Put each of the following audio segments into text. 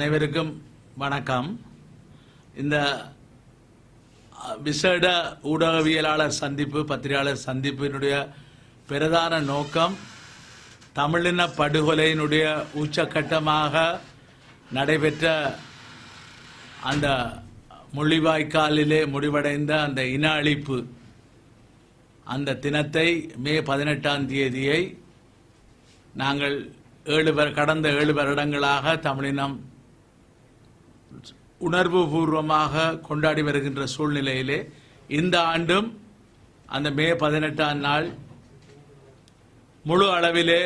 அனைவருக்கும் வணக்கம். இந்த விசேட ஊடகவியலாளர் சந்திப்பு பத்திரிகையாளர் சந்திப்பினுடைய பிரதான நோக்கம் தமிழின படுகொலையினுடைய உச்சக்கட்டமாக நடைபெற்ற அந்த முள்ளிவாய்க்காலிலே முடிவடைந்த அந்த இன அழிப்பு அந்த தினத்தை மே பதினெட்டாம் தேதியை நாங்கள் ஏழு கடந்த ஏழு வருடங்களாக தமிழினம் உணர்வு பூர்வமாக கொண்டாடி வருகின்ற சூழ்நிலையிலே இந்த ஆண்டும் அந்த மே பதினெட்டாம் நாள் முழு அளவிலே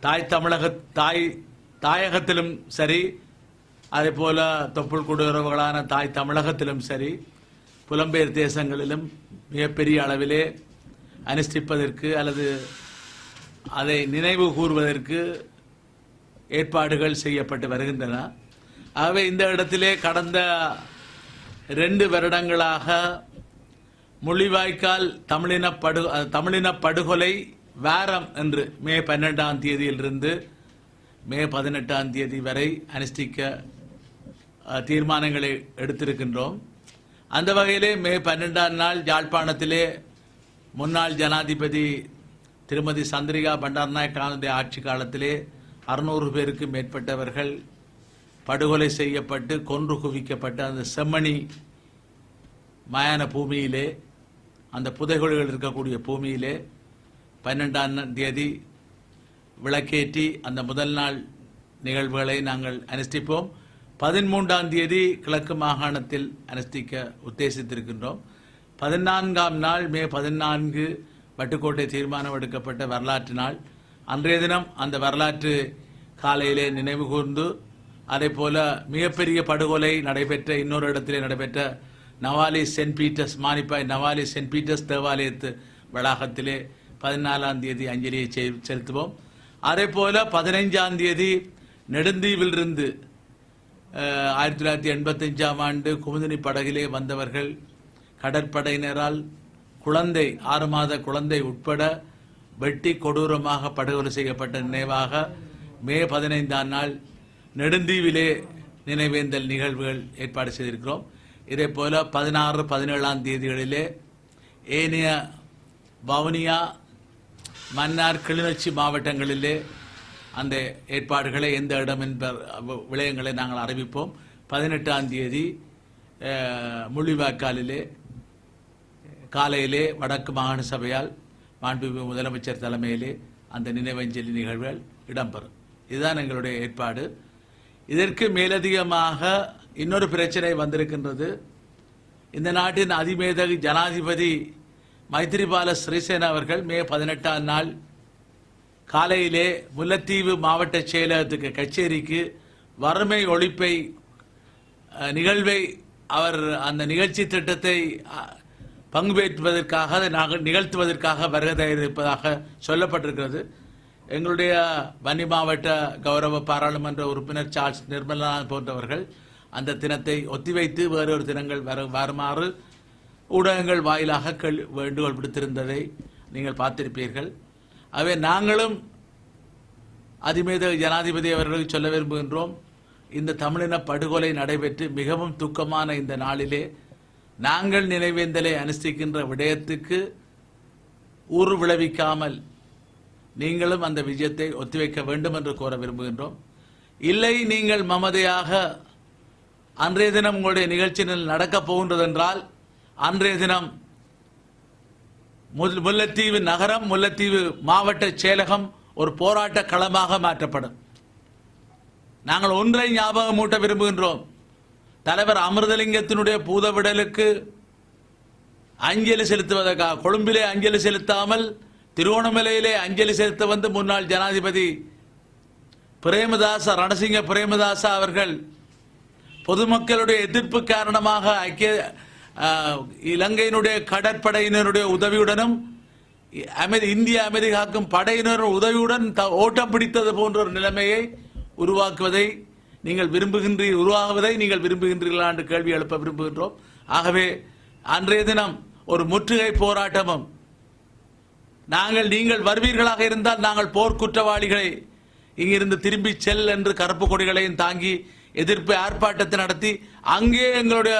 தாய் தமிழக தாய் தாயகத்திலும் சரி அதே போல தொப்புள் குடியுறவுகளான தாய் தமிழகத்திலும் சரி புலம்பெயர் தேசங்களிலும் மிகப்பெரிய அளவிலே அனுஷ்டிப்பதற்கு அல்லது அதை நினைவு கூறுவதற்கு ஏற்பாடுகள் செய்யப்பட்டு வருகின்றன. ஆகவே இந்த இடத்திலே கடந்த ரெண்டு வருடங்களாக முள்ளிவாய்க்கால் தமிழின படு தமிழின படுகொலை வாரம் என்று மே பன்னெண்டாம் தேதியிலிருந்து மே பதினெட்டாம் தேதி வரை அனுஷ்டிக்க தீர்மானங்களை எடுத்திருக்கின்றோம். அந்த வகையிலே மே பன்னெண்டாம் நாள் யாழ்ப்பாணத்திலே முன்னாள் ஜனாதிபதி திருமதி சந்திரிகா பண்டாரநாயக்கானுடைய ஆட்சி காலத்திலே அறுநூறு பேருக்கு மேற்பட்டவர்கள் படுகொலை செய்யப்பட்டு கொன்று குவிக்கப்பட்ட அந்த செம்மணி மயான பூமியிலே அந்த புதைகுழிகள் இருக்கக்கூடிய பூமியிலே பன்னெண்டாம் தேதி விளக்கேற்றி அந்த முதல் நாள் நிகழ்வுகளை நாங்கள் அனுஷ்டிப்போம். பதிமூன்றாம் தேதி கிழக்கு மாகாணத்தில் அனுஷ்டிக்க உத்தேசித்திருக்கின்றோம். பதினான்காம் நாள் மே பதினான்கு வட்டுக்கோட்டை தீர்மானம் எடுக்கப்பட்ட வரலாற்று நாள். அன்றைய தினம் அந்த வரலாற்று காலையிலே நினைவு கூர்ந்து அதே போல மிகப்பெரிய படுகொலை நடைபெற்ற இன்னொரு இடத்திலே நடைபெற்ற Navali St Peter's Manipay Navali St Peter's தேவாலயத்து வளாகத்திலே பதினாலாம் தேதி அஞ்சலியை செ- செலுத்துவோம். அதே போல பதினைஞ்சாம் தேதி நெடுந்தீவிலிருந்து ஆயிரத்தி தொள்ளாயிரத்தி எண்பத்தஞ்சாம் ஆண்டு குமுதினி படகிலே வந்தவர்கள் கடற்படையினரால் குழந்தை ஆறு மாத குழந்தை உட்பட வெட்டி கொடூரமாக படுகொலை செய்யப்பட்ட நினைவாக மே பதினைந்தாம் நாள் நெடுந்தீவிலே நினைவேந்தல் நிகழ்வுகள் ஏற்பாடு செய்திருக்கிறோம். இதே போல பதினாறு பதினேழாம் தேதிகளிலே ஏனைய வவுனியா மன்னார் கிளிநொச்சி மாவட்டங்களிலே அந்த ஏற்பாடுகளை எந்த இடம் என்ப விளையங்களை நாங்கள் அறிவிப்போம். பதினெட்டாம் தேதி முள்ளிவாய்க்காலிலே காலையிலே வடக்கு மாகாண சபையால் மாண்புமிகு முதலமைச்சர் தலைமையிலே அந்த நினைவஞ்சலி நிகழ்வுகள் இடம்பெறும். இதுதான் எங்களுடைய ஏற்பாடு. இதற்கு மேலதிகமாக இன்னொரு பிரச்சனை வந்திருக்கின்றது. இந்த நாட்டின் அதிமேதகு ஜனாதிபதி மைத்திரிபால சிறிசேன அவர்கள் மே பதினெட்டாம் நாள் காலையிலே முல்லைத்தீவு மாவட்ட செயலகத்துக்கு கச்சேரிக்கு வறுமை ஒழிப்பை நிகழ்வை அவர் அந்த நிகழ்ச்சி திட்டத்தை பங்குபேற்றுவதற்காக பங்கு பெற்றுவதற்காக நாங்கள் நிகழ்த்துவதற்காக வருகை இருப்பதாக சொல்லப்பட்டிருக்கிறது. எங்களுடைய வன்னி மாவட்ட கௌரவ பாராளுமன்ற உறுப்பினர் சார்ல்ஸ் நிர்மலா போன்றவர்கள் அந்த தினத்தை ஒத்திவைத்து வேறொரு தினங்கள் வர வருமாறு ஊடகங்கள் வாயிலாக கேள் வேண்டுகோள் விடுத்திருந்ததை நீங்கள் பார்த்திருப்பீர்கள். ஆகவே நாங்களும் அதிமேத ஜனாதிபதி அவர்களுக்கு சொல்ல விரும்புகின்றோம். இந்த தமிழின படுகொலை நடைபெற்று மிகவும் துக்கமான இந்த நாளிலே நாங்கள் நினைவேந்தலை அனுஷ்டிக்கின்ற விடயத்துக்கு ஊறு விளைவிக்காமல் நீங்களும் அந்த விஜயத்தை ஒத்திவைக்க வேண்டும் என்று கோர விரும்புகின்றோம். இல்லை நீங்கள் மமதையாக அன்றைய தினம் உங்களுடைய நிகழ்ச்சியில் நடக்கப் போகின்றதென்றால் அன்றைய தினம் முல்லைத்தீவு நகரம் முல்லைத்தீவு மாவட்ட செயலகம் ஒரு போராட்ட களமாக மாற்றப்படும். நாங்கள் ஒன்றை ஞாபகமூட்ட விரும்புகின்றோம். தலைவர் அமிர்தலிங்கத்தினுடைய பூதவிடலுக்கு அஞ்சலி செலுத்துவதற்காக கொழும்பிலே அஞ்சலி செலுத்தாமல் திருவோணமலையிலே அஞ்சலி செலுத்த வந்து முன்னாள் ஜனாதிபதி பிரேமதாச ரணசிங்க பிரேமதாச அவர்கள் பொதுமக்களுடைய எதிர்ப்பு காரணமாக ஐக்கிய இலங்கையினுடைய கடற்படையினருடைய உதவியுடனும் அமெரி இந்திய அமைதி காக்கும் படையினர் உதவியுடன் த- ஓட்டம் பிடித்தது போன்ற ஒரு நிலைமையை உருவாக்குவதை நீங்கள் விரும்புகின்றீர் உருவாகுவதை நீங்கள் விரும்புகின்றீர்களா என்று கேள்வி எழுப்ப விரும்புகின்றோம். ஆகவே அன்றைய தினம் ஒரு முற்றுகை போராட்டமும் நாங்கள் நீங்கள் வருவீர்களாக இருந்தால் நாங்கள் போர்க்குற்றவாளிகளை இங்கிருந்து திரும்பி செல் என்று கருப்பு கொடிகளையும் தாங்கி எதிர்ப்பு ஆர்ப்பாட்டத்தை நடத்தி அங்கே எங்களுடைய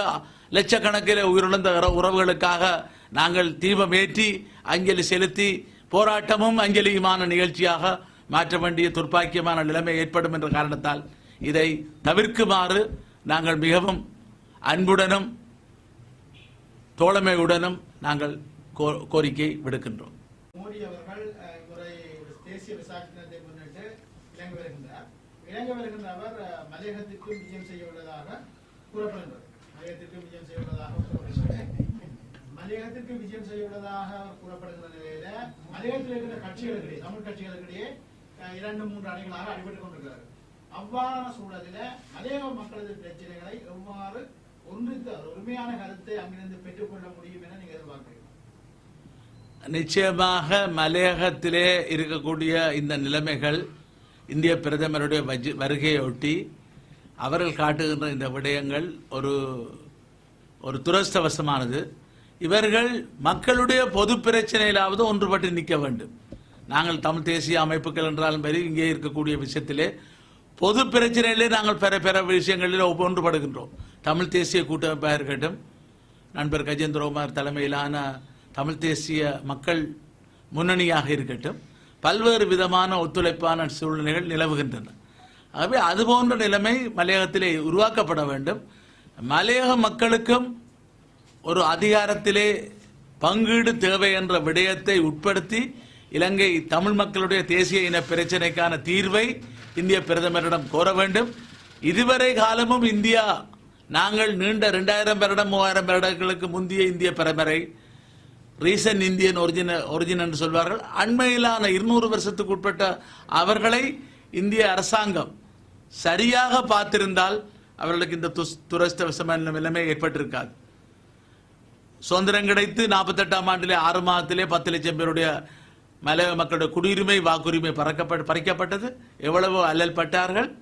லட்சக்கணக்கில் உயிரிழந்த உற- உறவுகளுக்காக நாங்கள் தீபம் ஏற்றி அஞ்சலி செலுத்தி போராட்டமும் அஞ்சலியுமான நிகழ்ச்சியாக மாற்ற வேண்டிய துர்ப்பாக்கியமான நிலைமை ஏற்படும் என்ற காரணத்தால் இதை தவிர்க்குமாறு நாங்கள் மிகவும் அன்புடனும் தோழமையுடனும் நாங்கள் கோ- கோரிக்கை விடுக்கின்றோம். மோடி அவர்கள் முறை தேசிய விசாரணை தினத்தை முன்னிட்டு இலங்கை வருகின்றார். இலங்கை வருகின்ற அவர் மலையகத்திற்கும் மலையகத்திற்கு விஜயம் செய்ய உள்ளதாக கூறப்படுகிறது. மலையகத்திற்கும் விஜயம் செய்ய உள்ளதாக கூறப்படுகிறது. மலையகத்திற்கு விஜயம் செய்ய உள்ளதாக கூறப்படுகிற நிலையில மலையகத்தில் இருக்கிற கட்சிகளுக்கிடையே தமிழ் கட்சிகளுக்கிடையே இரண்டு மூன்று அணிகளாக அடிபட்டுக் கொண்டிருக்கிறார்கள். அவ்வாறான சூழலில மலையக மக்களது பிரச்சனைகளை எவ்வாறு ஒன்றித்த உண்மையான கருத்தை அங்கிருந்து பெற்றுக்கொள்ள முடியும் என நீங்க எதிர்பார்க்கிறீங்க? நிச்சயமாக மலையகத்திலே இருக்கக்கூடிய இந்த நிலைமைகள் இந்திய பிரதமருடைய வருகையொட்டி அவர்கள் காட்டுகின்ற இந்த விடயங்கள் ஒரு ஒரு துரஸ்தவசமானது இவர்கள் மக்களுடைய பொது பிரச்சனையிலாவது ஒன்றுபட்டு நிற்க வேண்டும். நாங்கள் தமிழ் தேசிய அமைப்புகள் என்றாலும் சரி இங்கே இருக்கக்கூடிய விஷயத்திலே பொது பிரச்சனையிலே நாங்கள் பெற பெற விஷயங்களில் ஒவ்வொன்றுபடுகின்றோம் தமிழ் தேசிய கூட்டமைப்பாக இருக்கட்டும் நண்பர் கஜேந்திரகுமார் தலைமையிலான தமிழ் தேசிய மக்கள் முன்னணியாக இருக்கட்டும் பல்வேறு விதமான ஒத்துழைப்பான சூழ்நிலைகள் நிலவுகின்றன. ஆகவே அதுபோன்ற நிலைமை மலையகத்திலே உருவாக்கப்பட வேண்டும். மலையக மக்களுக்கும் ஒரு அதிகாரத்திலே பங்கீடு தேவை என்ற விடயத்தை உட்படுத்தி இலங்கை தமிழ் மக்களுடைய தேசிய இன பிரச்சினைக்கான தீர்வை இந்திய பிரதமரிடம் கோர வேண்டும். இதுவரை காலமும் இந்தியா நாங்கள் நீண்ட இரண்டாயிரம் வருடம் மூவாயிரம் வருடங்களுக்கு முந்தைய இந்திய பிரதமரை ரீசன் இந்தியன் ஒரிஜின ஒரிஜின் என்று சொல்வார்கள். அண்மையிலான இருநூறு வருஷத்துக்கு உட்பட்ட அவர்களை இந்திய அரசாங்கம் சரியாக பார்த்திருந்தால் அவர்களுக்கு இந்த துஸ்- துரஷ்டவசமான நிலைமை ஏற்பட்டிருக்காது. சுதந்திரம் கிடைத்து நாற்பத்தெட்டாம் ஆண்டிலே ஆறு மாதத்திலே பத்து லட்சம் பேருடைய மலைய மக்களுடைய குடியுரிமை வாக்குரிமை பறக்கப்பட்டு பறிக்கப்பட்டது. எவ்வளவு அல்லல் பட்டார்கள்.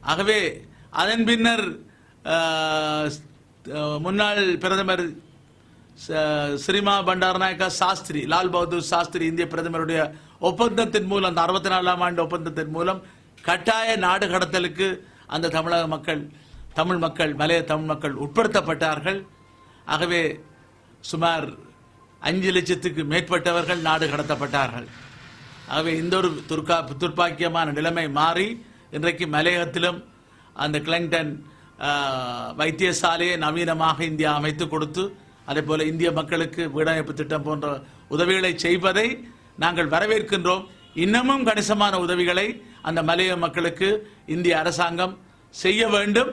ஆகவே அதன் பின்னர் முன்னாள் பிரதமர் ஸ்ரீமா பண்டாரநாயக்கா சாஸ்திரி லால் பகதூர் சாஸ்திரி இந்திய பிரதமருடைய ஒப்பந்தத்தின் மூலம் அந்த அறுபத்தி நாலாம் ஆண்டு ஒப்பந்தத்தின் மூலம் கட்டாய நாடு கடத்தலுக்கு அந்த தமிழக மக்கள் தமிழ் மக்கள் மலைய தமிழ் மக்கள் உட்படுத்தப்பட்டார்கள். ஆகவே சுமார் அஞ்சு லட்சத்துக்கு மேற்பட்டவர்கள் நாடு கடத்தப்பட்டார்கள். ஆகவே இந்த ஒரு துர்கா துர்ப்பாக்கியமான நிலைமை மாறி இன்றைக்கு மலையகத்திலும் அந்த கிளிங்டன் வைத்தியசாலையை நவீனமாக இந்தியா அமைத்து கொடுத்து அதே போல இந்திய மக்களுக்கு வீடமைப்பு திட்டம் போன்ற உதவிகளை செய்வதை நாங்கள் வரவேற்கின்றோம். இன்னமும் கணிசமான உதவிகளை அந்த மலைய மக்களுக்கு இந்திய அரசாங்கம் செய்ய வேண்டும்.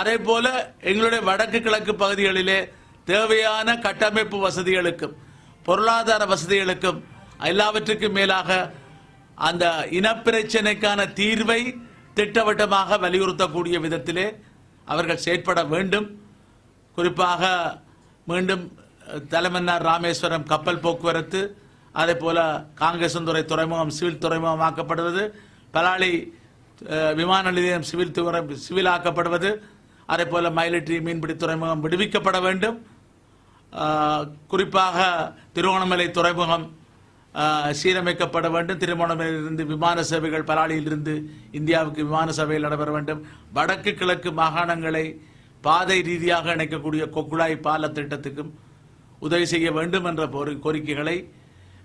அதே போல எங்களுடைய வடக்கு கிழக்கு பகுதிகளிலே தேவையான கட்டமைப்பு வசதிகளுக்கும் பொருளாதார வசதிகளுக்கும் எல்லாவற்றுக்கும் மேலாக அந்த இனப்பிரச்சனைக்கான தீர்வை திட்டவட்டமாக வலியுறுத்தக்கூடிய விதத்திலே அவர்கள் செயற்பட வேண்டும். குறிப்பாக மீண்டும் தலைமன்னார் ராமேஸ்வரம் கப்பல் போக்குவரத்து அதே போல காங்கேசந்துறை துறைமுகம் சிவில் துறைமுகமாக்கப்படுவது பலாளி விமான நிலையம் சிவில் துறை சிவில் ஆக்கப்படுவது அதே போல மயிலிட்டி மீன்பிடி துறைமுகம் விடுவிக்கப்பட வேண்டும். குறிப்பாக திருவோணமலை துறைமுகம் சீரமைக்கப்பட வேண்டும். திருவோணமலையிலிருந்து விமான சேவைகள் பலாலியிலிருந்து இந்தியாவுக்கு விமான சேவைகள் நடைபெற வேண்டும். வடக்கு கிழக்கு மாகாணங்களை பாதை ரீதியாக இணைக்கக்கூடிய கொக்குழாய் பால திட்டத்துக்கும் உதவி செய்ய வேண்டும் என்ற கோரி- கோரிக்கைகளை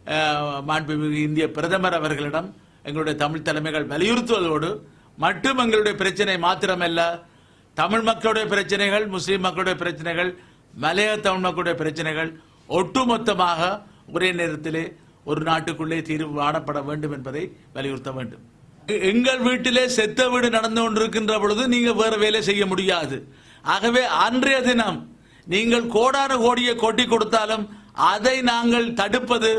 ஆஹ், மாண்புமிகு இந்திய பிரதமர் அவர்களிடம் எங்களுடைய தமிழ் தலைமைகள் வலியுறுத்துவதோடு மட்டும் எங்களுடைய பிரச்சனை மாத்திரமல்ல தமிழ் மக்களுடைய பிரச்சனைகள் முஸ்லீம் மக்களுடைய பிரச்சனைகள் மலைய தமிழ் மக்களுடைய பிரச்சனைகள் ஒட்டுமொத்தமாக ஒரே நேரத்திலே ஒரு நாட்டுக்குள்ளே தீர்வு காணப்பட வேண்டும் என்பதை வலியுறுத்த வேண்டும். எங்கள் வீட்டிலே செத்த வீடு நடந்து கொண்டிருக்கின்ற பொழுது நீங்க வேற வேலை செய்ய முடியாது. ஆகவே அன்றைய தினம் நீங்கள் கோடான கோடியை கொட்டி கொடுத்தாலும் அதை நாங்கள் தடுப்பது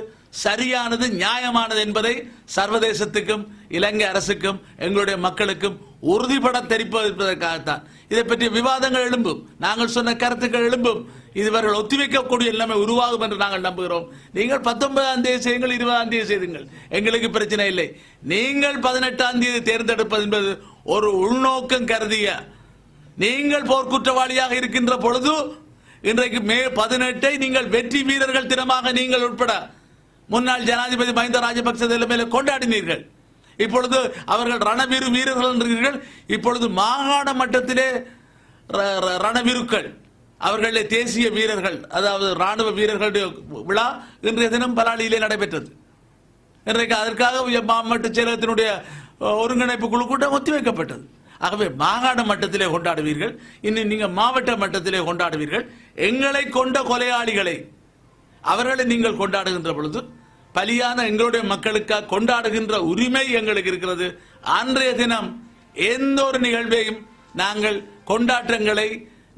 சரியானது நியாயமானது என்பதை சர்வதேசத்துக்கும் இலங்கை அரசுக்கும் எங்களுடைய மக்களுக்கும் உறுதிபட தெரிவிப்பதற்காகத்தான். இதை பற்றிய விவாதங்கள் எழும்பும். நாங்கள் சொன்ன கருத்துக்கள் எழும்பும். இதுவர்கள் ஒத்திவைக்கக்கூடிய எல்லாமே உருவாகும் என்று நாங்கள் நம்புகிறோம். நீங்கள் பத்தொன்பதாம் தேதி செய்யுங்கள் இருபதாம் தேதி செய்துங்கள். எங்களுக்கு பிரச்சனை இல்லை. நீங்கள் பதினெட்டாம் தேதி தேர்ந்தெடுப்பது என்பது ஒரு உள்நோக்கம் கருதிய நீங்கள் போர்க்குற்றவாளியாக இருக்கின்ற பொழுது இன்றைக்கு மே பதினெட்டை நீங்கள் வெற்றி வீரர்கள் தினமாக நீங்கள் உட்பட முன்னாள் ஜனாதிபதி மஹிந்த ராஜபக்ச தலைமையில கொண்டாடினீர்கள். இப்பொழுது அவர்கள் ரணவீரு வீரர்கள் என்றீர்கள். இப்பொழுது மாகாண மட்டத்திலே ர- ரணவீருக்கள் அவர்களே தேசிய வீரர்கள் அதாவது ராணுவ வீரர்களுடைய விழா இன்றைய தினம் பலாலியிலே நடைபெற்றது. இன்றைக்கு அதற்காக மாவட்ட செயலகத்தினுடைய ஒருங்கிணைப்பு குழு கூட்டம் ஒத்திவைக்கப்பட்டது. ஆகவே மாகாண மட்டத்திலே கொண்டாடுவீர்கள். இன்னும் நீங்க மாவட்ட மட்டத்திலே கொண்டாடுவீர்கள். எங்களை கொண்ட கொலையாளிகளை அவர்களை நீங்கள் கொண்டாடுகின்ற பொழுது பலியான எங்களுடைய மக்களுக்காக கொண்டாடுகின்ற உரிமை எங்களுக்கு இருக்கிறது. அன்றைய தினம் எந்த ஒரு நிகழ்வையும் நாங்கள் கொண்டாட்டங்களை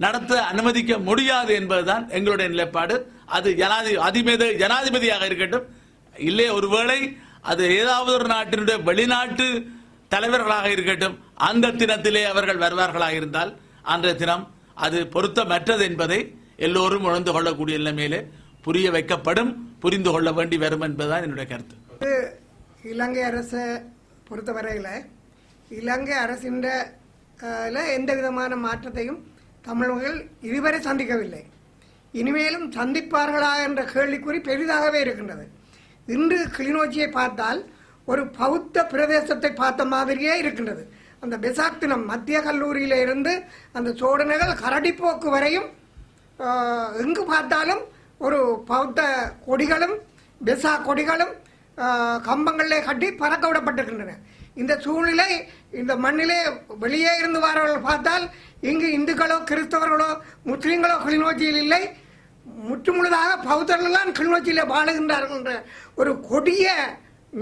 நடத்த அனுமதிக்க முடியாது என்பதுதான் எங்களுடைய நிலைப்பாடு. அது ஜனாதி அதிமேத ஜனாதிபதியாக இருக்கட்டும். இல்லை ஒருவேளை அது ஏதாவது ஒரு நாட்டினுடைய வெளிநாட்டு தலைவர்களாக இருக்கட்டும் அந்த தினத்திலே அவர்கள் வருவார்களாக இருந்தால் அன்றைய தினம் அது பொருத்தமற்றது என்பதை எல்லோரும் உணர்ந்து கொள்ளக்கூடிய நிலைமையிலே புரிய வைக்கப்படும் புரிந்து கொள்ள வேண்டி வரும் என்பதுதான் என்னுடைய கருத்து. இலங்கை அரசை பொறுத்தவரையில் இலங்கை அரசின் எந்த விதமான மாற்றத்தையும் தமிழர்கள் இதுவரை சந்திக்கவில்லை. இனிமேலும் சந்திப்பார்களா என்ற கேள்விக்குறி பெரிதாகவே இருக்கின்றது. இன்று கிளிநொச்சியை பார்த்தால் ஒரு பௌத்த பிரதேசத்தை பார்த்த மாதிரியே இருக்கின்றது. அந்த பெசாக் தினம் மத்திய கல்லூரியில இருந்து அந்த சோடனைகள் கரடிப்போக்கு வரையும் எங்கு பார்த்தாலும் ஒரு பௌத்த கொடிகளும் பெசா கொடிகளும் கம்பங்களிலே கட்டி பறக்க விடப்பட்டிருக்கின்றன. இந்த சூழ்நிலை இந்த மண்ணிலே வெளியே இருந்து வரவர்கள் பார்த்தால் இங்கு இந்துக்களோ கிறிஸ்தவர்களோ முஸ்லீம்களோ கிளிநொச்சியில் இல்லை. முற்றுமுழுதாக பௌத்தர்கள்லாம் கிளிநொச்சியில் கிளிநொச்சியிலே வாழுகின்றார்கள் என்ற ஒரு கொடிய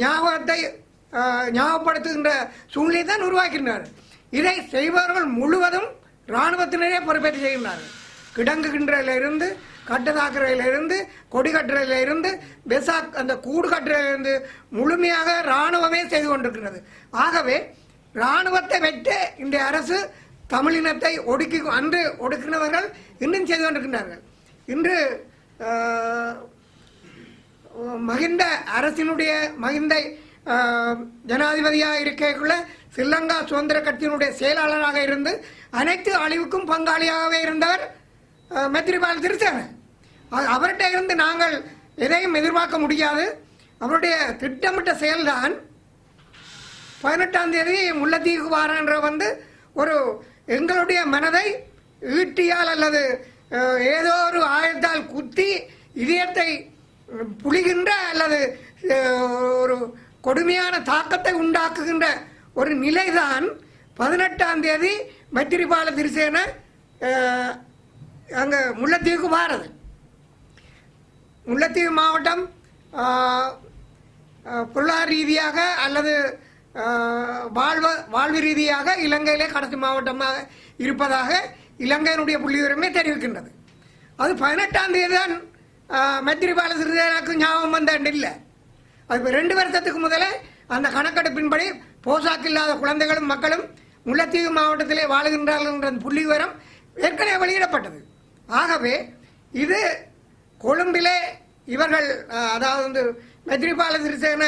ஞாபகத்தை ஞாபகப்படுத்துகின்ற சூழ்நிலை தான் உருவாக்கின்றார் இதை செய்பவர்கள் முழுவதும் இராணுவத்தினரே பொறுப்பேற்று செய்கின்றார்கள். கிடங்குகின்றதிலிருந்து இருந்து இருந்து கொடி கட்டுறதிலிருந்து பெசாக் அந்த கூடு கட்டுறதிலிருந்து முழுமையாக இராணுவமே செய்து கொண்டிருக்கிறது. ஆகவே இராணுவத்தை வெட்டு இந்த அரசு தமிழினத்தை ஒடுக்கி அன்று ஒடுக்கினவர்கள் இன்னும் செய்து கொண்டிருக்கின்றார்கள். இன்று மகிந்த அரசினுடைய மகிந்தை ஜனாதிபதியாக இருக்கக்குள்ள ஸ்ரீலங்கா சுதந்திர கட்சியினுடைய செயலாளராக இருந்து அனைத்து அழிவுக்கும் பங்காளியாகவே இருந்தவர் மெத்திரிபால் திருச்சேன அவர்கிட்ட இருந்து நாங்கள் எதையும் எதிர்பார்க்க முடியாது. அவருடைய திட்டமிட்ட செயல்தான் பதினெட்டாம் தேதி முல்லத்தீவுக்கு வாரன்ற வந்து ஒரு எங்களுடைய மனதை ஈட்டியால் அல்லது ஏதோ ஒரு ஆயத்தால் குத்தி இதயத்தை புளிகின்ற அல்லது ஒரு கொடுமையான தாக்கத்தை உண்டாக்குகின்ற ஒரு நிலைதான் பதினெட்டாம் தேதி மைத்திரிபால திருசேன அங்கே முல்லைத்தீவுக்கு வாரது. முல்லைத்தீவு மாவட்டம் பொருளாதார ரீதியாக அல்லது வாழ்வ வாழ்வு ரீதியாக இலங்கையிலே கடைசி மாவட்டமாக இருப்பதாக இலங்கையினுடைய புள்ளிவிவரமே தெரிவிக்கின்றது. அது பதினெட்டாம் தேதி தான் மைத்திரிபால சிறிசேனாக்கு ஞாபகம் வந்த இல்லை. அது ரெண்டு வருஷத்துக்கு முதலே அந்த கணக்கெடுப்பின்படி போசாக்கு இல்லாத குழந்தைகளும் மக்களும் முல்லைத்தீவு மாவட்டத்திலே வாழுகின்றார்கள் என்ற அந்த புள்ளி விவரம் ஏற்கனவே வெளியிடப்பட்டது. ஆகவே இது கொழும்பிலே இவர்கள் அதாவது வந்து மைத்ரிபால சிறிசேன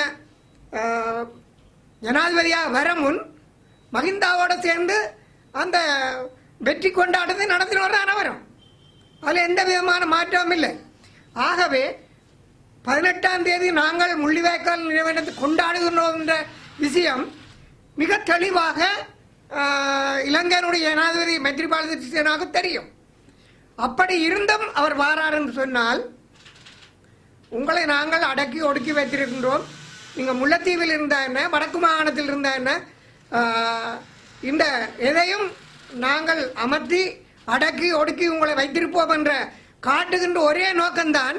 ஜனாதிபதியாக வர முன் மஹிந்தாவோடு சேர்ந்து அந்த வெற்றி கொண்டாட்டத்தை நடத்தினவர் தான் அவரும். அதில் எந்த விதமான மாற்றமும் இல்லை. ஆகவே பதினெட்டாம் தேதி நாங்கள் முள்ளிவாய்க்கால் நிறுவனத்தை கொண்டாடுகின்றோம் என்ற விஷயம் மிக தெளிவாக ஆஹ், இலங்கையினுடைய ஜனாதிபதி மைத்ரிபால சிறிசேனாவுக்கு தெரியும். அப்படி இருந்தும் அவர் வாரார் என்று சொன்னால் உங்களை நாங்கள் அடக்கி ஒடுக்கி வைத்திருக்கின்றோம். நீங்கள் முல்லைத்தீவில் இருந்தால் என்ன வடக்கு மாகாணத்தில் இருந்தால் என்ன இந்த எதையும் நாங்கள் அமர்த்தி அடக்கி ஒடுக்கி உங்களை வைத்திருப்போம் என்ற காட்டுகின்ற ஒரே நோக்கம்தான்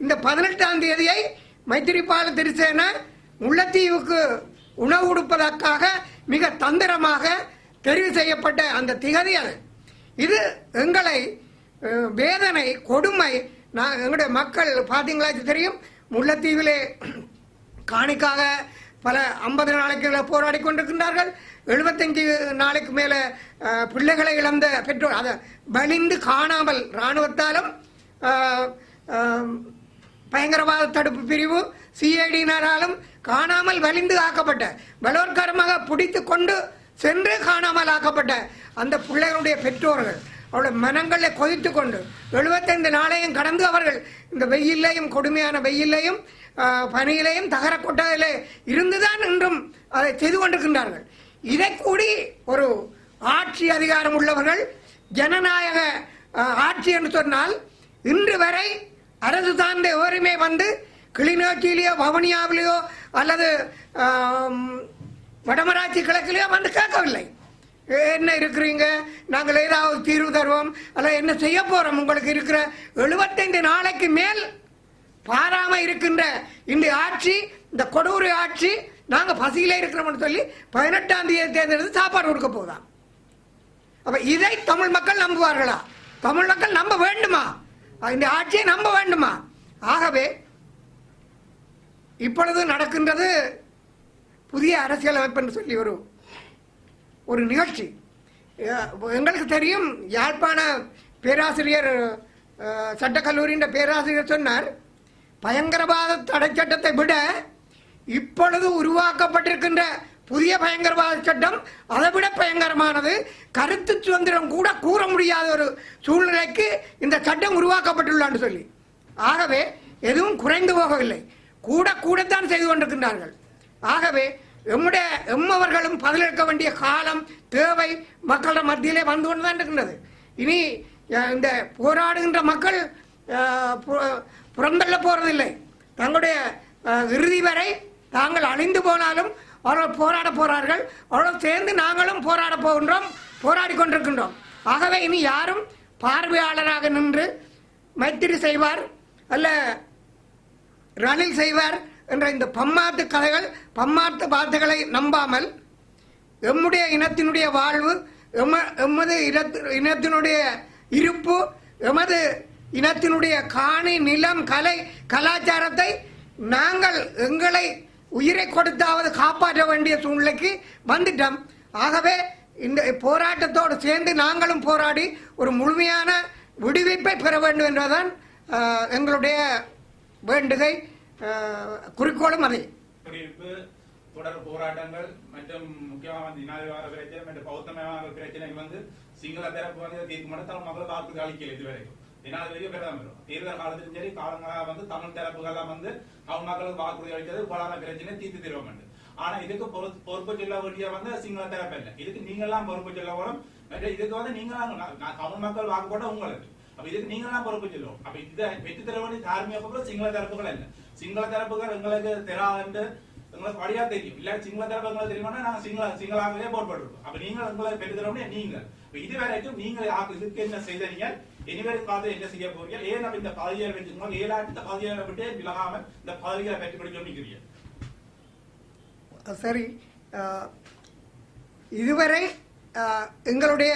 இந்த பதினெட்டாம் தேதியை மைத்திரிபால திருசேன முல்லைத்தீவுக்கு உணவு கொடுப்பதற்காக மிக தந்திரமாக தெரிவு செய்யப்பட்ட அந்த திகதி அது. இது எங்களை வேதனை கொடுமை நான் எங்களுடைய மக்கள் பார்த்தீங்களா இது தெரியும் முல்லைத்தீவிலே காணிக்காக பல ஐம்பது நாளைக்கு மேல போராடி கொண்டிருக்கின்றார்கள். எழுபத்தஞ்சு நாளைக்கு மேலே பிள்ளைகளை இழந்த பெற்றோர் அதை வலிந்து காணாமல் இராணுவத்தாலும் பயங்கரவாத தடுப்பு பிரிவு சிஐடியினராலும் காணாமல் வலிந்து ஆக்கப்பட்ட பலோத்காரமாக பிடித்து கொண்டு சென்று காணாமல் ஆக்கப்பட்ட அந்த பிள்ளைகளுடைய பெற்றோர்கள் அவருடைய மனங்களை கொதித்து கொண்டு எழுபத்தைந்து நாளையும் கடந்து அவர்கள் இந்த வெயிலையும் கொடுமையான வெயிலையும் பனியிலையும் தகர இருந்துதான் இன்றும் அதை செய்து கொண்டிருக்கின்றார்கள். இதை கூடி ஒரு ஆட்சி அதிகாரம் உள்ளவர்கள் ஜனநாயக ஆட்சி என்று சொன்னால் இன்று வரை அரசு சார்ந்த எவருமே வந்து கிளிநொச்சியிலேயோ பவனியாவிலேயோ அல்லது வடமராட்சி கிழக்கிலேயோ வந்து கேட்கவில்லை. என்ன இருக்கிறீங்க? நாங்கள் ஏதாவது தீர்வு தருவோம். அல்ல என்ன செய்ய போறோம்? உங்களுக்கு இருக்கிற எழுபத்தைந்து நாளைக்கு மேல் பாராம இருக்கின்ற இந்த ஆட்சி இந்த கொடூர ஆட்சி நாங்கள் பசியிலே இருக்கிறோம்னு சொல்லி பதினெட்டாம் தேதி தேர்ந்தெடுத்து சாப்பாடு கொடுக்க போதாம் அப்ப இதை தமிழ் மக்கள் நம்புவார்களா? தமிழ் மக்கள் நம்ப வேண்டுமா? இந்த ஆட்சியை நம்ப வேண்டுமா? ஆகவே இப்பொழுது நடக்கின்றது புதிய அரசியலமைப்பு என்று சொல்லி ஒரு ஒரு நிகழ்ச்சி. எங்களுக்கு தெரியும் யாழ்ப்பாண பேராசிரியர் அஹ், சட்டக்கல்லூரியின் பேராசிரியர் சொன்னார் பயங்கரவாத தடை சட்டத்தை விட இப்பொழுது உருவாக்கப்பட்டிருக்கின்ற புதிய பயங்கரவாத சட்டம் அதை விட பயங்கரமானது கருத்து சுதந்திரம் கூட கூற முடியாத ஒரு சூழ்நிலைக்கு இந்த சட்டம் உருவாக்கப்பட்டுள்ளான்னு சொல்லி. ஆகவே எதுவும் குறைந்து போகவில்லை. கூட கூடத்தான் செய்து கொண்டிருக்கின்றார்கள். ஆகவே எம்முடைய எம்மவர்களும் பதிலளிக்க வேண்டிய காலம் தேவை மக்களிடம் மத்தியிலே வந்து கொண்டு தான் இருக்கின்றது. இனி இந்த போராடுகின்ற மக்கள் பு- புறந்தள்ள போகிறதில்லை தங்களுடைய இறுதி வரை தாங்கள் அழிந்து போனாலும் அவர்கள் போராட போகிறார்கள் அவர்கள் சேர்ந்து நாங்களும் போராட போகின்றோம் போராடி கொண்டிருக்கின்றோம். ஆகவே இனி யாரும் பார்வையாளராக நின்று மைத்திரி செய்வார் அல்ல ரணில் செய்வார் என்ற இந்த பம்மாத்து கதைகள் பம்மாத்து வார்த்தைகளை நம்பாமல் எம்முடைய இனத்தினுடைய வாழ்வு எம எமது இனத்து இனத்தினுடைய இருப்பு எமது இனத்தினுடைய காணி நிலம் கலை கலாச்சாரத்தை நாங்கள் எங்களை உயிரை கொடுத்தாவது காப்பாற்ற வேண்டிய சூழ்நிலைக்கு வந்துட்டோம். ஆகவே இந்த போராட்டத்தோடு சேர்ந்து நாங்களும் போராடி ஒரு முழுமையான விடுவிப்பை பெற வேண்டும் என்பதுதான் எங்களுடைய வேண்டுகை. குறிக்கோளும் அதே தொடர் போராட்டங்கள் மற்றும் முக்கியமாக வந்து இனாதிவாத பிரச்சனை மற்றும் பௌத்தமயமான பிரச்சனை வந்து சிங்கள தரப்பு வந்து தீர்க்க மட்டும் தமிழ் மக்கள் வாக்கு அளிக்கல இது வரைக்கும். ஜனாதிபதி பிரதமர் தேர்தல் காலத்திலும் சரி காலங்களாக வந்து தமிழ் தரப்புகள்லாம் வந்து தமிழ் மக்களுக்கு வாக்குறுதி அளித்தது பலான பிரச்சனை தீர்த்து தருவோம் ஆனா இதுக்கு பொறுப்பு சொல்ல வேண்டிய வந்து சிங்கள தரப்பு இல்லை. இதுக்கு நீங்க எல்லாம் பொறுப்பு சொல்ல போறோம். மற்ற இதுக்கு வந்து நீங்களாம் தமிழ் மக்கள் வாக்கு போட்ட உங்களுக்கு அப்ப இதுக்கு நீங்க எல்லாம் பொறுப்பு சொல்லுவோம் அப்ப இந்த வெற்றி தர வேண்டிய தார்மீக பொறுப்பு சிங்கள தரப்புகள் இல்ல சிங்கள தரப்புகள் எங்களுக்கு தெராது எங்களுக்கு படியா தெரியும் இல்ல சிங்கள தரப்பு எங்களுக்கு தெரியும்னா நாங்க சிங்கள சிங்களாகவே போட்டுருக்கோம் அப்ப நீங்க எங்களை பெற்று தர நீங்க இப்ப இது வரைக்கும் நீங்க இதுக்கு என்ன செய்தீங்க இனிவரும் காலத்தில் என்ன செய்ய போறீங்க ஏன் அப்ப இந்த பதவியை வச்சு உங்களுக்கு இந்த பதவியை விட்டு விலகாம இந்த பதவியை பெற்று பிடிக்க சொல்லிக்கிறீங்க சரி ஆஹ், இதுவரை ஆஹ், எங்களுடைய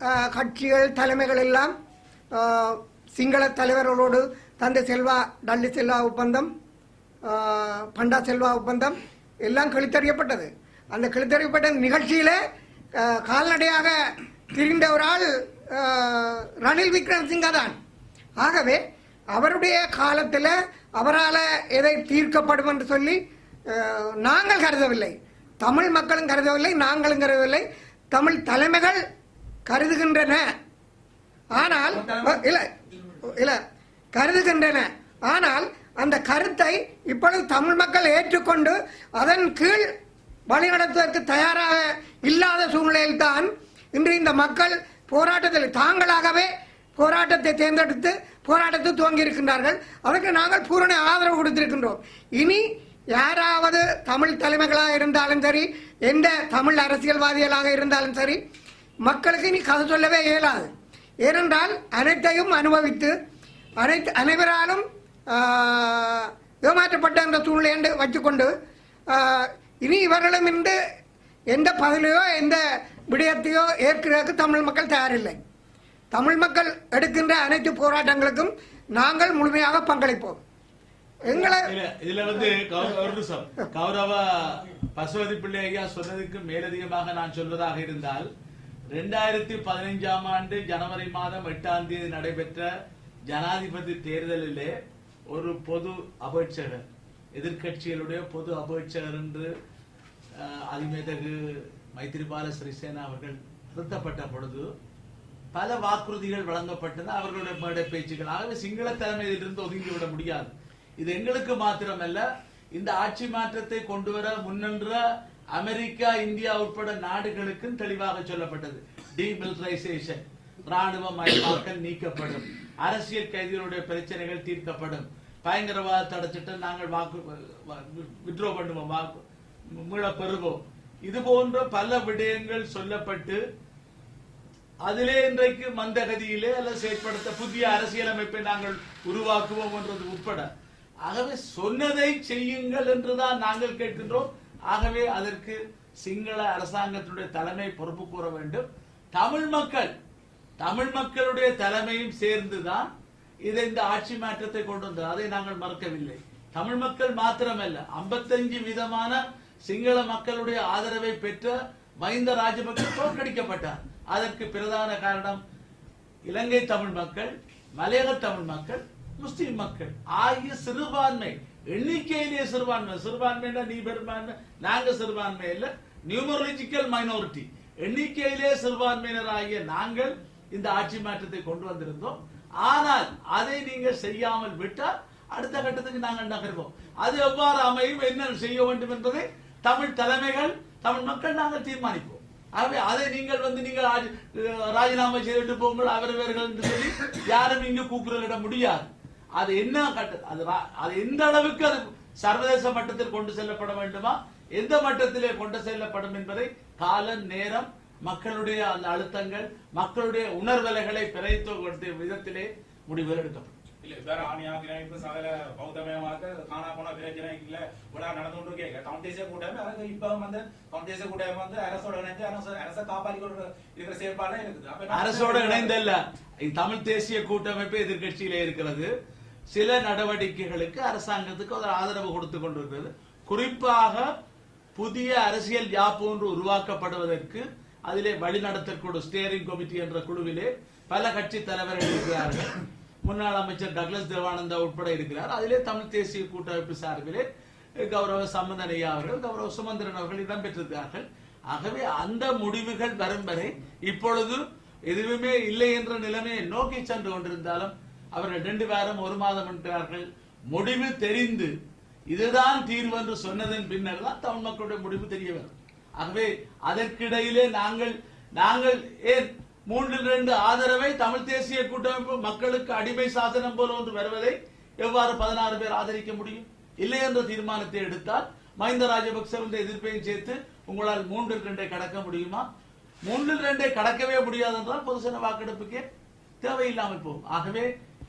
ஆஹ், கட்சிகள் தலைமைகள் எல்லாம் சிங்கள தலைவர்களோடு தந்தை செல்வா டல்லி செல்வா ஒப்பந்தம் பண்டா செல்வா ஒப்பந்தம் எல்லாம் கழித்தறியப்பட்டது. அந்த கழித்தறியப்பட்ட நிகழ்ச்சியில் கால்நடையாக திரிந்தவரால் ரணில் விக்ரம் ஆஹ், ரணில் விக்ரமசிங்கா தான் ஆகவே அவருடைய காலத்தில் அவரால் எதை தீர்க்கப்படும் என்று சொல்லி நாங்கள் கருதவில்லை. தமிழ் மக்களும் கருதவில்லை நாங்களும் கருதவில்லை. தமிழ் தலைமைகள் கருதுகின்றன. ஆனால் இல்ல இல்ல கருதுகின்றன ஆனால் அந்த கருத்தை இப்பொழுது தமிழ் மக்கள் ஏற்றுக்கொண்டு அதன் கீழ் வழிநடத்துவதற்கு தயாராக இல்லாத சூழ்நிலையில் தான் இன்று இந்த மக்கள் போராட்டத்தில் தாங்களாகவே போராட்டத்தை தேர்ந்தெடுத்து போராட்டத்தை துவங்கி இருக்கின்றார்கள் அதற்கு நாங்கள் பூரண ஆதரவு கொடுத்திருக்கின்றோம். இனி யாராவது தமிழ் தலைமைகளாக இருந்தாலும் சரி எந்த தமிழ் அரசியல்வாதிகளாக இருந்தாலும் சரி மக்களுக்கு இனி கதை சொல்லவே இயலாது. ஏனென்றால் அனைத்தையும் அனுபவித்து அனைத்து அனைவராலும் ஏமாற்றப்பட்ட என்ற சூழ்நிலை என்று வச்சுக்கொண்டு இனி இவர்களும் இன்று எந்த பதிலையோ எந்த விடயத்தையோ ஏற்கிறதுக்கு தமிழ் மக்கள் தயாரில்லை. தமிழ் மக்கள் எடுக்கின்ற அனைத்து போராட்டங்களுக்கும் நாங்கள் முழுமையாக பங்களிப்போம். எங்களை இதுல வந்து கௌரவ பசுபதி பிள்ளை ஐயா சொன்னதுக்கு மேலதிகமாக நான் சொல்வதாக இருந்தால் ரெண்டாயிரத்தி பதினைஞ்சாம் ஆண்டு ஜனவரி மாதம் எட்டாம் தேதி நடைபெற்ற ஜனாதிபதி தேர்தலிலே ஒரு பொது அபேட்சகர் எதிர்க்கட்சிகளுடைய பொது அபேட்சகர் என்று அதிமேதகு மைத்திரிபால சிறிசேனா அவர்கள் நிறுத்தப்பட்ட பொழுது பல வாக்குறுதிகள் வழங்கப்பட்டன. அவர்களுடைய மேடை பேச்சுக்கள். ஆகவே சிங்கள தலைமையிலிருந்து ஒதுங்கி விட முடியாது. இது எங்களுக்கு மாத்திரமல்ல. இந்த ஆட்சி மாற்றத்தை கொண்டு வர முன்னின்ற அமெரிக்கா இந்தியா உட்பட நாடுகளுக்கும் தெளிவாக சொல்லப்பட்டது. டிமிலிட்டரைசேஷன் ராணுவ மயமாக்கல் நீக்கப்படும். அரசியல் கைதிகளுடைய பிரச்சனைகள் தீர்க்கப்படும். பயங்கரவாத தடைச்சிட்டு நாங்கள் வாக்கு வித்ரோ பண்ணுவோம் வாக்கு மீள பெறுவோம் இது போன்ற பல விடயங்கள் சொல்லப்பட்டு அதிலே இன்றைக்கு மந்தகதியிலே அல்ல செயற்படுத்த புதிய அரசியலமைப்பை நாங்கள் உருவாக்குவோம் என்றது உட்பட. ஆகவே சொன்னதை செய்யுங்கள் என்றுதான் நாங்கள் கேட்கின்றோம். ஆகவே அதற்கு சிங்கள அரசாங்கத்தினுடைய தலைமை பொறுப்பு கூற வேண்டும். தமிழ் மக்கள் தமிழ் மக்களுடைய தலைமையும் சேர்ந்துதான் இதை இந்த ஆட்சி மாற்றத்தை கொண்டு வந்தது. அதை நாங்கள் மறக்கவில்லை. தமிழ் மக்கள் மாத்திரமல்ல 55 விதமான சிங்கள மக்களுடைய ஆதரவை பெற்ற மஹிந்த ராஜபக்சே தோற்கடிக்கப்பட்டார். அதற்கு பிரதான காரணம் இலங்கை தமிழ் மக்கள் மலையக தமிழ் மக்கள் முஸ்லிம் மக்கள். ஆகிய சிறுபான்மை எண்ணிக்கையிலே சிறுபான்மை. சிறுபான்மைன்னா நீ பெரும்பான்மை நாங்க சிறுபான்மை இல்ல. நியூமரலஜிக்கல் மைனாரிட்டி எண்ணிக்கையிலே சிறுபான்மையினர் ஆகிய நாங்கள் இந்த ஆட்சி மாற்றத்தை கொண்டு வந்திருந்தோம். ஆனால் அதை நீங்கள் செய்யாமல் விட்டால் அடுத்த கட்டத்துக்கு நாங்கள் நகர்வோம். அது எவ்வாறு அமையும் என்ன செய்ய வேண்டும் என்பதை தமிழ் தலைமைகள் தமிழ் மக்கள் நாங்கள் தீர்மானிப்போம். ஆகவே அதை நீங்கள் வந்து நீங்கள் ராஜினாமா செய்துட்டு போங்கள் அவரவர்கள் என்று சொல்லி யாரும் இங்கு கூக்குரலிட முடியாது. அது என்ன கட்ட அது அது எந்த அளவுக்கு அது சர்வதேச மட்டத்தில் கொண்டு செல்லப்பட வேண்டுமா? எந்த மட்டத்திலே கொண்டு செல்லப்படும் என்பதை காலம் நேரம் மக்களுடைய அந்த அழுத்தங்கள் மக்களுடைய உணர்வலைகளை பிறைத்து விதத்திலே முடிவுகள் எடுக்கப்படும். இல்ல வேற ஆணி ஆக்கிரமிப்பு சகல பௌத்தமயமாக காணா போன பிரச்சனை இல்ல. விழா நடந்து கொண்டு கேட்க தேசிய கூட்டமை அதுக்கு இப்ப வந்து தேசிய கூட்டமை வந்து அரசோட இணைந்து அரசு அரசை காப்பாற்றி கொண்டு இருக்கிற செயற்பாடு இருக்குது. அரசோட இணைந்தல்ல. தமிழ் தேசிய கூட்டமைப்பு எதிர்க்கட்சியிலே இருக்கிறது. சில நடவடிக்கைகளுக்கு அரசாங்கத்துக்கு ஒரு ஆதரவு கொடுத்து கொண்டிருக்கிறது. குறிப்பாக புதிய அரசியல் யாப்பு ஒன்று உருவாக்கப்படுவதற்கு அதிலே வழிநடத்தக்கூடிய ஸ்டேரிங் கமிட்டி என்ற குழுவிலே பல கட்சி தலைவர்கள் இருக்கிறார்கள். முன்னாள் அமைச்சர் டக்ளஸ் தேவானந்தா உட்பட இருக்கிறார். அதிலே தமிழ் தேசிய கூட்டமைப்பு சார்பிலே கௌரவ சம்பந்தனையா அவர்கள் கௌரவ சுமந்திரன் அவர்கள் இடம்பெற்றிருக்கிறார்கள். ஆகவே அந்த முடிவுகள் வரும் வரை இப்பொழுது எதுவுமே இல்லை என்ற நிலைமையை நோக்கி சென்று கொண்டிருந்தாலும் அவர்கள் ரெண்டு வாரம் ஒரு மாதம் என்றார்கள் முடிவு தெரிந்து இதுதான் தீர்வு என்று சொன்னதன் பின்னர் தான் தமிழ் மக்களுடைய முடிவு தெரிய வரும் ஆகவே அதற்கிடையிலே நாங்கள் நாங்கள் ஏன் மூன்றில் இரண்டு ஆதரவை தமிழ் தேசிய கூட்டமைப்பு மக்களுக்கு அடிமை சாசனம் போல ஒன்று வருவதை எவ்வாறு பதினாறு பேர் ஆதரிக்க முடியும்? இல்லை என்ற தீர்மானத்தை எடுத்தால் மஹிந்த ராஜபக்ச எதிர்ப்பையும் சேர்த்து உங்களால் மூன்றில் இரண்டை கடக்க முடியுமா? மூன்றில் இரண்டை கடக்கவே முடியாது என்றால் பொதுசன வாக்கெடுப்புக்கே தேவையில்லாமல் போகும். ஆகவே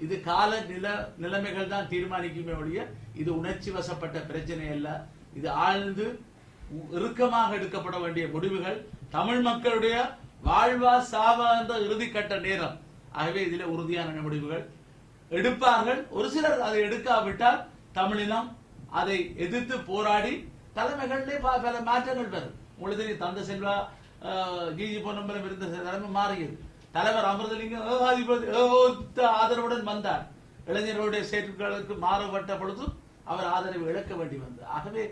இது கால நில நிலைமைகள் தான் தீர்மானிக்குமே ஒழிய இது உணர்ச்சி வசப்பட்ட பிரச்சனை அல்ல. இது ஆழ்ந்து இறுக்கமாக எடுக்கப்பட வேண்டிய முடிவுகள். தமிழ் மக்களுடைய வாழ்வா சாவா என்ற இறுதிக்கட்ட நேரம். ஆகவே இதில் உறுதியான முடிவுகள். எடுப்பார்கள். ஒரு சிலர் அதை எடுக்காவிட்டால் தமிழினம் அதை எதிர்த்து போராடி தலைமைகளிலே பல மாற்றங்கள் வரும். உங்களுக்கு தந்த செல்வா ஜிஜி பொன்னம்பலம் இருந்த தலைமை மாறியது. தலைவர் அமிர்தலிங்கம் ஏகாதிபதி ஏகோத்த ஆதரவுடன் வந்தார். இளைஞர்களுடைய செயற்களுக்கு மாறுபட்ட பொழுது அவர் ஆதரவு இழக்க வேண்டி வந்தது. ஆகவே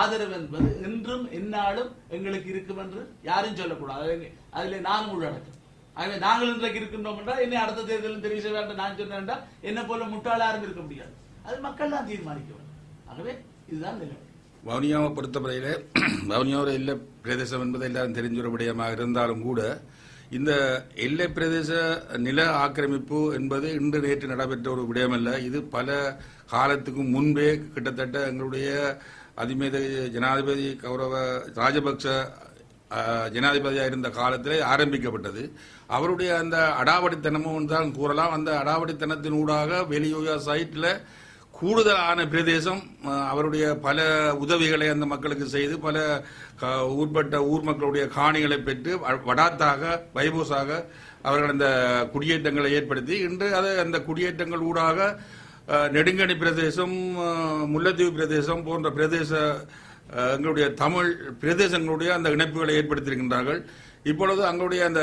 ஆதரவு என்பது இன்றும் எந்நாளும் எங்களுக்கு இருக்கும் என்று யாரும் சொல்லக்கூடாது. அதில் நானும் உள்ளடக்கம். ஆகவே நாங்கள் இன்றைக்கு இருக்கின்றோம் என்றால் என்னை அடுத்த தேர்தலில் தெரிவு செய்ய வேண்டும் நான் சொன்னேன் என்றால் என்ன போல முட்டாள் யாரும் இருக்க முடியாது. அது மக்கள் தான் தீர்மானிக்க வேண்டும். ஆகவே இதுதான் நிலைமை வவுனியாவை பொறுத்தவரையில் வவுனியாவில் இல்லை பிரதேசம் என்பது எல்லாரும் தெரிஞ்ச ஒரு விடயமாக இருந்தாலும் கூட இந்த எல்லை பிரதேச நில ஆக்கிரமிப்பு என்பது இன்று நேற்று நடைபெற்ற ஒரு விடயமல்ல. இது பல காலத்துக்கு முன்பே கிட்டத்தட்ட எங்களுடைய அதிமேத ஜனாதிபதி கௌரவ ராஜபக்ச ஜனாதிபதியாக இருந்த காலத்திலே ஆரம்பிக்கப்பட்டது. அவருடைய அந்த அடாவடித்தனமும் தான் கூறலாம். அந்த அடாவடித்தனத்தின் ஊடாக சைட்டில் கூடுதலான பிரதேசம் அவருடைய பல உதவிகளை அந்த மக்களுக்கு செய்து பல க- ஊர்பட்ட ஊர் மக்களுடைய காணிகளை பெற்று வ- வடாத்தாக வைபோஸாக அவர்கள் அந்த குடியேற்றங்களை ஏற்படுத்தி இன்று அது அந்த குடியேற்றங்கள் ஊடாக நெடுங்கணி பிரதேசம் முல்லைத்தீவு பிரதேசம் போன்ற பிரதேச எங்களுடைய தமிழ் பிரதேசங்களுடைய அந்த இணைப்புகளை ஏற்படுத்தியிருக்கின்றார்கள். இப்பொழுது அங்களுடைய அந்த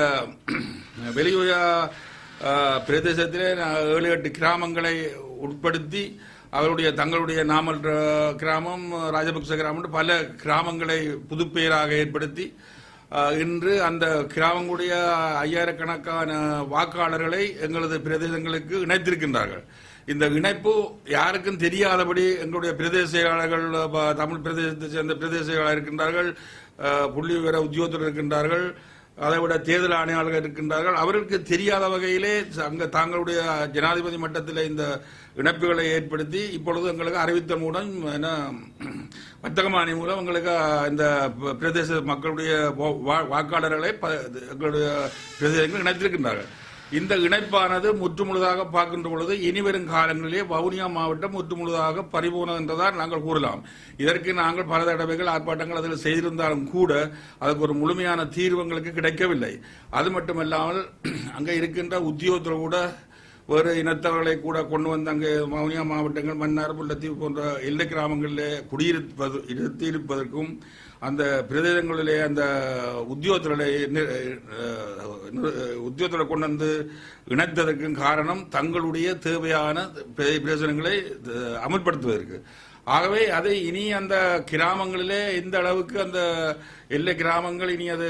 வெளியுயா பிரதேசத்திலே ஏழு எட்டு கிராமங்களை உட்படுத்தி அவருடைய தங்களுடைய நாமல் கிராமம் ராஜபக்ச கிராமம் பல கிராமங்களை புதுப்பெயராக ஏற்படுத்தி இன்று அந்த கிராமங்களுடைய ஐயாயிரக்கணக்கான வாக்காளர்களை எங்களது பிரதேசங்களுக்கு இணைத்திருக்கின்றார்கள். இந்த இணைப்பு யாருக்கும் தெரியாதபடி எங்களுடைய பிரதேச செயலாளர்கள் தமிழ் பிரதேசத்தை சேர்ந்த பிரதேச செயலாளர் இருக்கின்றார்கள் புள்ளி விவர உத்தியோகத்தர் இருக்கின்றார்கள் அதை விட தேர்தல் ஆணையாளர்கள் இருக்கின்றார்கள். அவர்களுக்கு தெரியாத வகையிலே அங்க தாங்களுடைய ஜனாதிபதி மட்டத்தில் இந்த இணைப்புகளை ஏற்படுத்தி இப்பொழுது எங்களுக்கு அறிவித்த மூலம் என்ன வர்த்தகமானி மூலம் எங்களுக்கு இந்த ப- பிரதேச மக்களுடைய வாக்காளர்களை ப- எங்களுடைய பிரதேசங்கள் இணைத்திருக்கின்றார்கள். இந்த இணைப்பானது முற்றுமுழுதாக பார்க்கின்ற பொழுது இனிவரும் காலங்களிலே வவுனியா மாவட்டம் முற்றுமுழுதாக பரிபூர்ணம் என்றுதான் நாங்கள் கூறலாம். இதற்கு நாங்கள் பல தடவைகள் ஆர்ப்பாட்டங்கள் அதில் செய்திருந்தாலும் கூட அதுக்கு ஒரு முழுமையான தீர்வு எங்களுக்கு கிடைக்கவில்லை. அது மட்டுமல்லாமல் அங்கே இருக்கின்ற உத்தியோகத்தில் கூட வேறு இனத்தவர்களை கூட கொண்டு வந்து அங்கே வவுனியா மாவட்டங்கள் மன்னார் முல்லத்தீவு போன்ற எல்லை கிராமங்களில் குடியிருப்பது இருத்தியிருப்பதற்கும் அந்த பிரதேசங்களிலே அந்த உத்தியோகத்திலே உத்தியோகத்தில் கொண்டு வந்து இணைத்ததற்கும் காரணம் தங்களுடைய தேவையான பிரே- பிரயோஜனங்களை அமல்படுத்துவதற்கு. ஆகவே அதை இனி அந்த கிராமங்களிலே இந்த அளவுக்கு அந்த எல்லை கிராமங்கள் இனி அது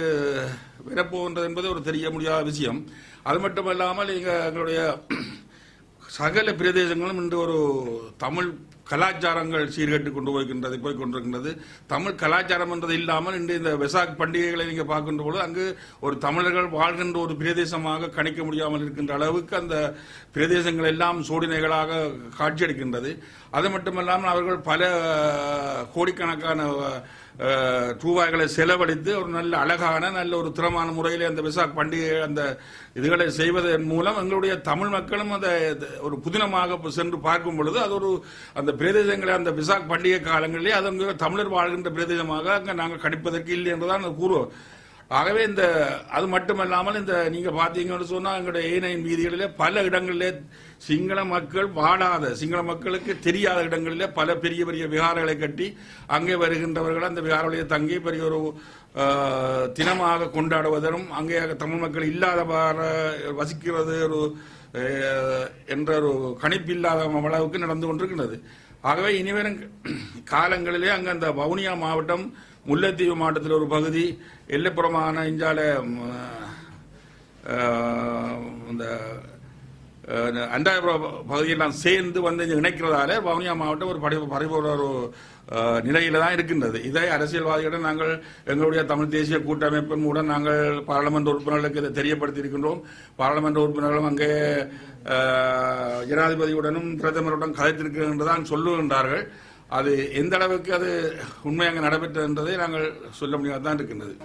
வரப்போகின்றது என்பது ஒரு தெரிய முடியாத விஷயம். அது மட்டுமல்லாமல் இங்க எங்களுடைய சகல பிரதேசங்களும் இன்று ஒரு தமிழ் கலாச்சாரங்கள் சீர்கட்டு கொண்டு போய்கின்றது போய் கொண்டிருக்கின்றது. தமிழ் கலாச்சாரம் என்றது இல்லாமல் இன்று இந்த வெசாக் பண்டிகைகளை நீங்கள் பார்க்கின்ற பொழுது அங்கு ஒரு தமிழர்கள் வாழ்கின்ற ஒரு பிரதேசமாக கணிக்க முடியாமல் இருக்கின்ற அளவுக்கு அந்த பிரதேசங்கள் எல்லாம் சோடினைகளாக காட்சியளிக்கின்றது. அது மட்டுமல்லாமல் அவர்கள் பல கோடிக்கணக்கான ரூபாய்களை செலவழித்து ஒரு நல்ல அழகான நல்ல ஒரு திறமான முறையில் அந்த விசாக் பண்டிகை அந்த இதுகளை செய்வதன் மூலம் எங்களுடைய தமிழ் மக்களும் அந்த ஒரு புதினமாக சென்று பார்க்கும் பொழுது அது ஒரு அந்த பிரதேசங்களை அந்த விசாக் பண்டிகை காலங்களிலே அது தமிழர் வாழ்கின்ற பிரதேசமாக அங்கே நாங்கள் கணிப்பதற்கு இல்லை என்றுதான் கூறுவோம். ஆகவே இந்த அது மட்டுமல்லாமல் இந்த நீங்கள் பார்த்தீங்கன்னு சொன்னால் எங்களுடைய ஏனையின் வீதிகளிலே பல இடங்களிலே சிங்கள மக்கள் வாழாத சிங்கள மக்களுக்கு தெரியாத இடங்களில் பல பெரிய பெரிய விகாரங்களை கட்டி அங்கே வருகின்றவர்கள் அந்த விகாரங்களிலே தங்கி பெரிய ஒரு தினமாக கொண்டாடுவதும் அங்கே தமிழ் மக்கள் இல்லாதவாற வசிக்கிறது ஒரு என்ற ஒரு கணிப்பில்லாத அளவுக்கு நடந்து கொண்டிருக்கின்றது. ஆகவே இனிவரும் காலங்களிலே அங்கே அந்த வவுனியா மாவட்டம் முல்லைத்தீவு மாவட்டத்தில் ஒரு பகுதி எல்லைப்புறமான இஞ்சால இந்த அண்டாயிரம் பகுதியெல்லாம் சேர்ந்து வந்து இணைக்கிறதால வவுனியா மாவட்டம் ஒரு படி பரிபூர்ண ஒரு நிலையில தான் இருக்கின்றது. இதை அரசியல்வாதிகளிடம் நாங்கள் எங்களுடைய தமிழ் தேசிய கூட்டமைப்பின் மூலம் நாங்கள் பாராளுமன்ற உறுப்பினர்களுக்கு இதை தெரியப்படுத்தி இருக்கின்றோம். பாராளுமன்ற உறுப்பினர்களும் அங்கே ஜனாதிபதியுடனும் பிரதமருடன் கதைத்திருக்கின்றதான் சொல்லுகின்றார்கள். அது எந்த அளவுக்கு அது உண்மை அங்கே நடைபெற்றது என்பதை நாங்கள் சொல்ல முடியாதான் இருக்கின்றது.